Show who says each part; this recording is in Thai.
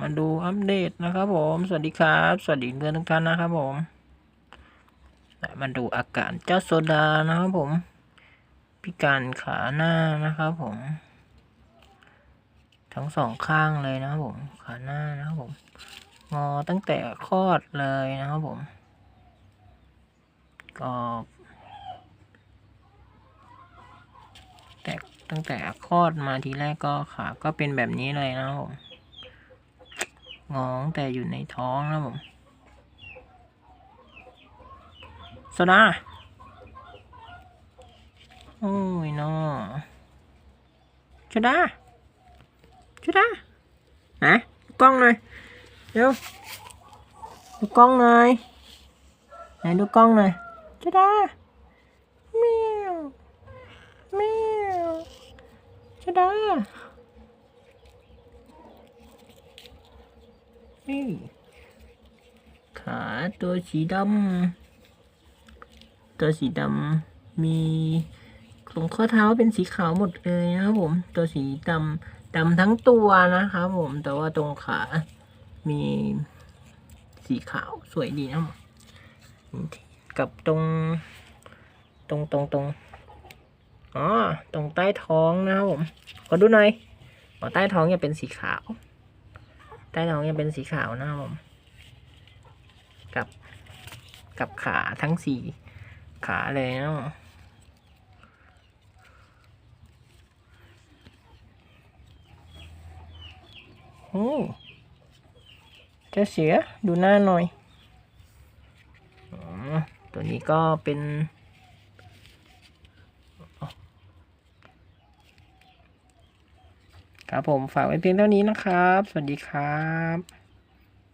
Speaker 1: มาดูอัปเดตนะครับผม สวัสดีครับ สวัสดีเพื่อนทุกท่านนะครับผม มาดูอาการเจ้าโซดานะครับผม พิการขาหน้านะครับผม ทั้งสองข้างเลยนะครับผม ขาหน้านะครับผม งอตั้งแต่คลอดเลยนะครับผม ก็แต่ตั้งแต่คลอดมาทีแรกก็ขาก็เป็นแบบนี้เลยนะครับผม งอตั้งแต่อยู่ในท้องนะผมโซดาโอ้ยน้อโซดาโซดาไหนดูกล้องหน่อยเร็วดูกล้องหน่อยไหนดูกล้องหน่อยโซดาเมียวเมียวโซดา นี่ขาตัวสีดำตัวสีดำมีตรงข้อเท้าเป็นสีขาวหมดเลยนะครับผม ตัวสีดำดำทั้งตัวนะครับผมแต่ว่าตรงขามีสีขาวสวยดีนะกับตรงตรงตรงตรงอ๋อตรงใต้ท้องนะครับผมขอดูหน่อยอ๋อใต้ท้องจะเป็นสีขาว ใต้ท้องยังเป็นสีขาวนะครับผมกับกับขาทั้งสี่ขาเลยนะโอ้จะเสียดูหน้าหน่อยอ๋อตัวนี้ก็เป็น ครับผมฝากไว้เพียงเท่านี้นะครับ สวัสดีครับ